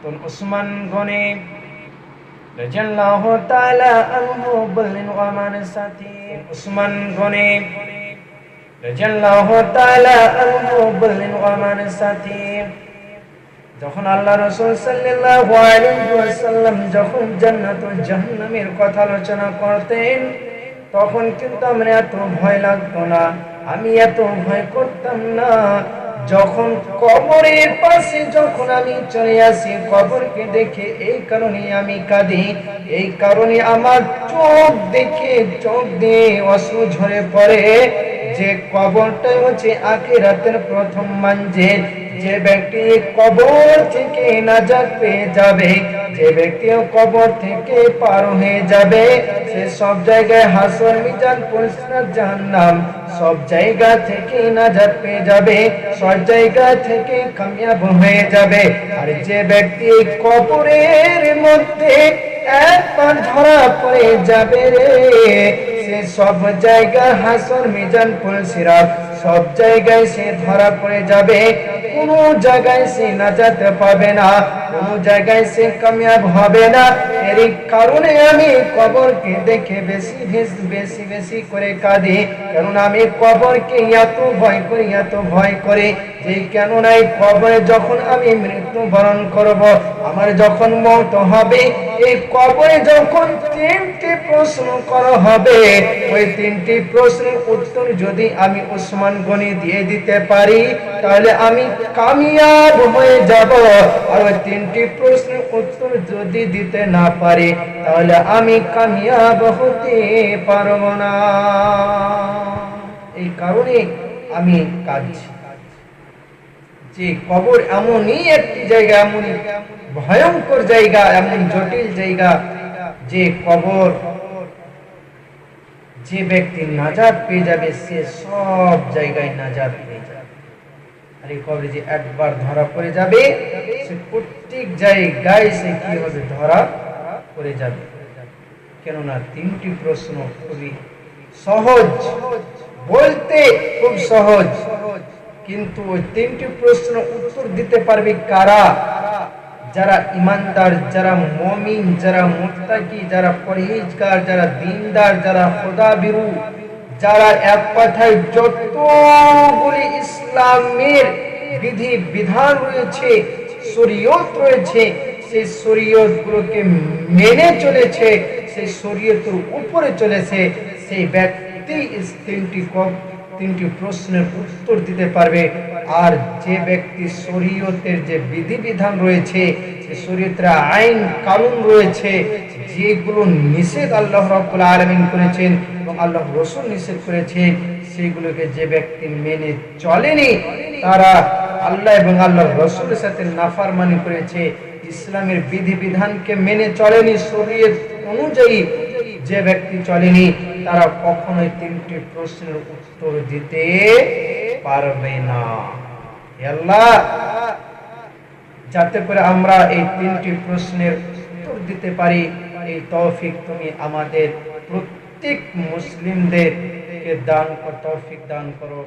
তখন উসমান গনে রাদিয়াল্লাহু তাআলা আনহু বললেন আমার সাথী উসমান গনে রাদিয়াল্লাহু তাআলা আনহু বললেন আমার সাথী যখন আল্লাহ রসুল সাল্লাল্লাহু আলাইহি ওয়াসাল্লাম যখন জান্নাত ও জাহান্নামের কথা আলোচনা করতেন, তখন কিন্তু আমার এত ভয় লাগতো না। আমি এত ভয় করতাম না। যখন কবরের পাশে যখন আমি চলে আসি, কবরকে দেখে এই কারণে আমি কাঁদি। এই কারণে আমার চোখ দেখে, চোখ দিয়ে অশ্রু ঝরে পড়ে। যে কবরটাই হচ্ছে আখিরাতের প্রথম মঞ্জিল যে ব্যক্তি কবর থেকে নাজাত পেয়ে যাবে যে ব্যক্তিও কবর থেকে পার হয়ে যাবে, সে সব জায়গায় হাসর, মিজান পরিষ্কার জাহান্নাম, সব জায়গা থেকে নাজাত পেয়ে যাবে, সব জায়গা থেকে কামিয়াব হয়ে যাবে। আর যে ব্যক্তি কবরের মধ্যে একবার ধরা পড়ে যাবে রে সে সব জায়গায় হাসর, মিজান পুলসিরাত সব জায়গায় সে ধরা পড়ে যাবে। কোনো জায়গায় সে নাজাতে পাবে না। কোনো জায়গায় সে কামিয়াব হবে না। এর কারণে আমি কবরকে দেখে বেশি বেশি বেশি করে কাঁদি। কারণ আমি কবরকে এত ভয় করি, এত ভয় করে যে কেননা এই কবরে যখন আমি মৃত্যু বরণ করব, আমার যখন মত হবে, এই কবরে যখন তিনটি প্রশ্ন করা হবে, ওই তিনটি প্রশ্নের উত্তর যদি আমি উসমান গনি দিয়ে দিতে পারি, তাহলে আমি কামিয়াব হয়ে যাব। আর ওই তিনটি প্রশ্নের উত্তর যদি দিতে না পারি, তাহলে আমি কামিয়াব হতে পারব না। এই কারণে আমি কাঁদছি। যে কবর এমনই একটি জায়গা, এমন ভয়ঙ্কর জায়গা, এমন জটিল জায়গা যে কবর যে ব্যক্তি নাজাদ পেয়ে যাবে, সে সব জায়গায় নাজাত পেয়ে যাবে। আর এই কবরে যে একবার ধরা পড়ে যাবে, সে প্রত্যেক জায়গায় সে কি হবে? ধরা পড়ে যাবে। কেননা তিনটি প্রশ্ন খুবই সহজ, বলতে খুব সহজ। কিন্তু ওই তিনটি প্রশ্ন উত্তর দিতে পারবে কারা? যারা ইমানদার, যারা মমিন, যারা মুত্তাকি, যারা পরহেজগার, যারা দিনদার, যারা খোদা বিরু যারা এক কথায় যতগুলি ইসলামের বিধি বিধান রয়েছে, শরীয়ত রয়েছে, সেই শরীয়ত গুলোকে মেনে চলেছে, সেই শরীয়তের উপরে চলেছে, সেই ব্যক্তি তিনটি তিনটি প্রশ্নের উত্তর দিতে পারবে। আর যে ব্যক্তি শরীয়তের যে বিধিবিধান রয়েছে যে শরীয়তের আইন, কানুন রয়েছে, যেগুলো নিষেধ আল্লাহ রাব্বুল আলামিন করেছেন এবং আল্লাহ রসুল নিষেধ করেছেন, সেগুলোকে যে ব্যক্তি মেনে চলেনি, তারা আল্লাহ এবং আল্লাহ রসুলের সাথে নাফারমানি করেছে। ইসলামের বিধিবিধানকে মেনে চলেনি, শরীয়ত অনুযায়ী যে ব্যক্তি চলেনি তারা কখনোই তিনটি প্রশ্নের উত্তর দিতে পারবে না। আল্লাহ, যাতে করে আমরা এই তিনটি প্রশ্নের উত্তর দিতে পারি, এই তৌফিক তুমি আমাদের প্রত্যেক মুসলিমদের দান কর, তৌফিক দান করো।